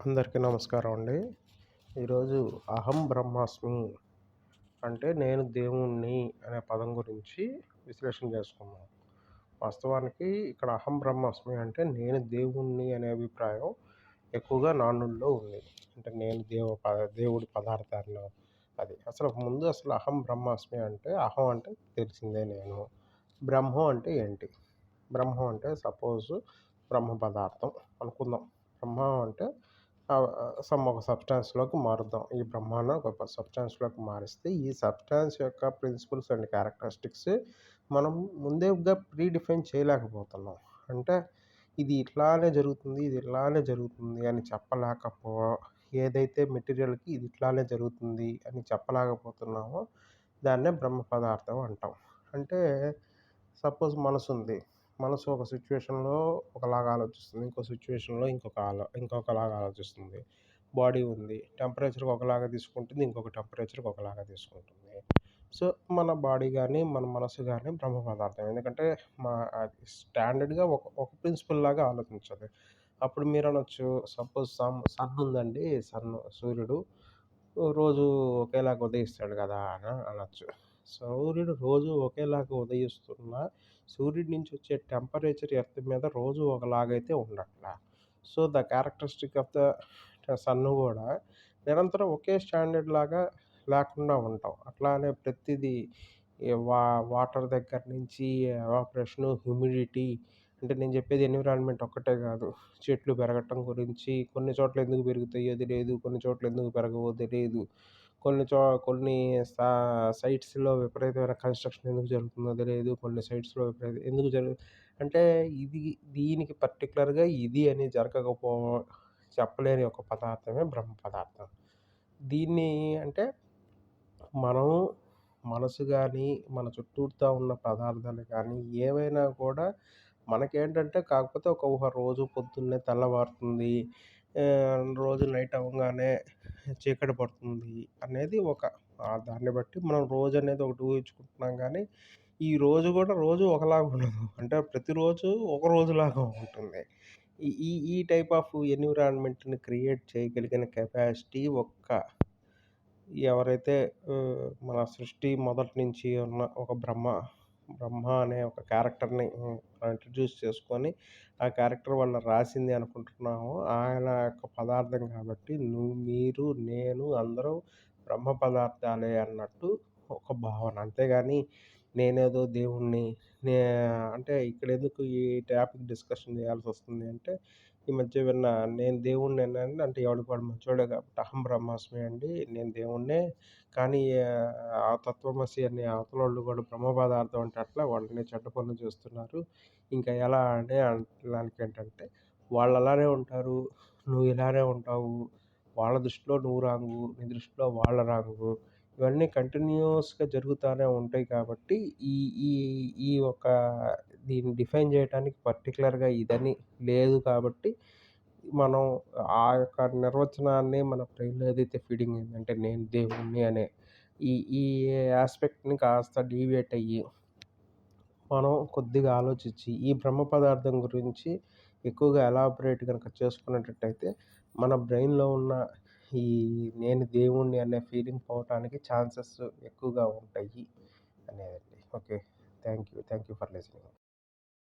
అందరికీ నమస్కారం అండి. ఈరోజు అహం బ్రహ్మాస్మి అంటే నేను దేవుణ్ణి అనే పదం గురించి విశ్లేషణ చేసుకుందాం. వాస్తవానికి ఇక్కడ అహం బ్రహ్మాస్మి అంటే నేను దేవుణ్ణి అనే అభిప్రాయం ఎక్కువగా నానుల్లో ఉంది. అంటే నేను దేవ దేవుడి పదార్థాన్ని అది. అసలు ముందు అసలు అహం బ్రహ్మాస్మి అంటే అహం అంటే తెలిసిందే నేను. బ్రహ్మం అంటే ఏంటి? బ్రహ్మం అంటే సపోజ్ బ్రహ్మ పదార్థం అనుకుందాం. బ్రహ్మం అంటే సమ్ ఒక సబ్స్టాన్స్లోకి మారుద్దాం. ఈ బ్రహ్మాండం ఒక సబ్స్టాన్స్లోకి మారిస్తే ఈ సబ్స్టాన్స్ యొక్క ప్రిన్సిపల్స్ అండ్ క్యారెక్టరిస్టిక్స్ మనం ముందేగా ప్రీ డిఫైన్ చేయలేకపోతున్నాం. అంటే ఇది ఇట్లానే జరుగుతుంది ఇది ఇట్లానే జరుగుతుంది అని చెప్పలేకపో ఏదైతే మెటీరియల్కి ఇది ఇట్లానే జరుగుతుంది అని చెప్పలేకపోతున్నామో దాన్నే బ్రహ్మ పదార్థం అంటాం. అంటే సపోజ్ మనసు ఉంది మనసు ఒక సిచ్యువేషన్లో ఒకలాగా ఆలోచిస్తుంది. ఇంకో సిచ్యువేషన్లో ఇంకొక ఆలో ఇంకొకలాగా ఆలోచిస్తుంది. బాడీ ఉంది టెంపరేచర్కి ఒకలాగా తీసుకుంటుంది ఇంకొక టెంపరేచర్కి ఒకలాగా తీసుకుంటుంది. సో మన బాడీ కానీ మన మనసు కానీ బ్రహ్మ పదార్థం. ఎందుకంటే మా అది స్టాండర్డ్గా ఒక ఒక ప్రిన్సిపల్ లాగా ఆలోచించదు. అప్పుడు మీరు అనొచ్చు సపోజ్ సన్ సన్ ఉందండి సన్ సూర్యుడు రోజు ఒకేలాగా ఉదయిస్తాడు కదా అని అనొచ్చు. సూర్యుడు రోజు ఒకేలాగా ఉదయిస్తున్న సూర్యుడి నుంచి వచ్చే టెంపరేచర్ ఎర్త్ మీద రోజు ఒకలాగైతే ఉండట్లా. So the characteristic of the sun కూడా నిరంతరం ఒకే స్టాండర్డ్ లాగా లేకుండా ఉంటాం. అట్లానే ప్రతిదీ వా వాటర్ దగ్గర నుంచి ఎవాపరేషను హ్యూమిడిటీ అంటే నేను చెప్పేది ఎన్విరాన్మెంట్ ఒక్కటే కాదు. చెట్లు పెరగటం గురించి కొన్ని చోట్ల ఎందుకు పెరుగుతాయో తెలియదు కొన్ని చోట్ల ఎందుకు పెరగవో తెలియదు కొన్ని చో కొన్ని సా సైట్స్లో విపరీతమైన కన్స్ట్రక్షన్ ఎందుకు జరుగుతుందో తెలియదు కొన్ని సైట్స్లో విపరీత ఎందుకు జరుగు అంటే ఇది దీనికి పర్టికులర్గా ఇది అని జరగకపో చెప్పలేని ఒక పదార్థమే బ్రహ్మ పదార్థం. దీన్ని అంటే మనం మనసు కానీ మన చుట్టూతా ఉన్న పదార్థాలు కానీ ఏవైనా కూడా మనకేంటంటే కాకపోతే ఒక ఊహ రోజు పొద్దున్నే తెల్లవారుతుంది రోజు నైట్ అవ్వగానే చీకటి పడుతుంది అనేది ఒక దాన్ని బట్టి మనం రోజు అనేది ఒకటి ఊహించుకుంటున్నాం కానీ ఈ రోజు కూడా రోజు ఒకలాగా ఉండదు. అంటే ప్రతిరోజు ఒక రోజులాగా ఉంటుంది. ఈ ఈ ఈ టైప్ ఆఫ్ ఎన్విరాన్మెంట్ని క్రియేట్ చేయగలిగిన కెపాసిటీ ఒక్క ఎవరైతే మన సృష్టి మొదటి నుంచి ఉన్న ఒక బ్రహ్మ బ్రహ్మ అనే ఒక క్యారెక్టర్ని ఇంట్రడ్యూస్ చేసుకొని ఆ క్యారెక్టర్ వల్ల రాసింది అనుకుంటున్నాము. ఆయన యొక్క పదార్థం కాబట్టి నువ్వు మీరు నేను అందరూ బ్రహ్మ పదార్థాలే అన్నట్టు ఒక భావన. అంతేగాని నేనేదో దేవుణ్ణి నే అంటే ఇక్కడ ఎందుకు ఈ టాపిక్ డిస్కషన్ చేయాల్సి వస్తుంది అంటే ఈ మధ్య విన్న నేను దేవుణ్ణి అంటే ఎవడికి వాడు మంచోడే కాబట్టి అహం బ్రహ్మాస్మి అండి నేను దేవుణ్ణే. కానీ ఆ తత్వమసి అనే అవతలోళ్ళు కూడా బ్రహ్మ పదార్థం అంటే అట్లా వాళ్ళని చెడ్డ పనులు చేస్తున్నారు. ఇంకా ఎలా అంటే దానికి ఏంటంటే వాళ్ళు అలానే ఉంటారు నువ్వు ఇలానే ఉంటావు వాళ్ళ దృష్టిలో నువ్వు రాంగు నీ దృష్టిలో వాళ్ళ రాంగు ఇవన్నీ కంటిన్యూస్గా జరుగుతూనే ఉంటాయి కాబట్టి ఈ ఈ ఈ ఒక దీన్ని డిఫైన్ చేయడానికి పర్టికులర్గా ఇదని లేదు కాబట్టి మనం ఆ యొక్క నిర్వచనాన్ని మన బ్రెయిన్లో ఏదైతే ఫీడింగ్ అయిందంటే నేను దేవుణ్ణి అనే ఈ ఈ ఆస్పెక్ట్ని కాస్త డీవియేట్ అయ్యి మనం కొద్దిగా ఆలోచించి ఈ బ్రహ్మ పదార్థం గురించి ఎక్కువగా ఎలాబరేట్ కనుక చేసుకునేటట్టయితే మన బ్రెయిన్లో ఉన్న ఈ నేను దేవుణ్ణి అనే ఫీలింగ్ పోవటానికి ఛాన్సెస్ ఎక్కువగా ఉంటాయి అనేదండి. Okay. Thank you thank you for listening.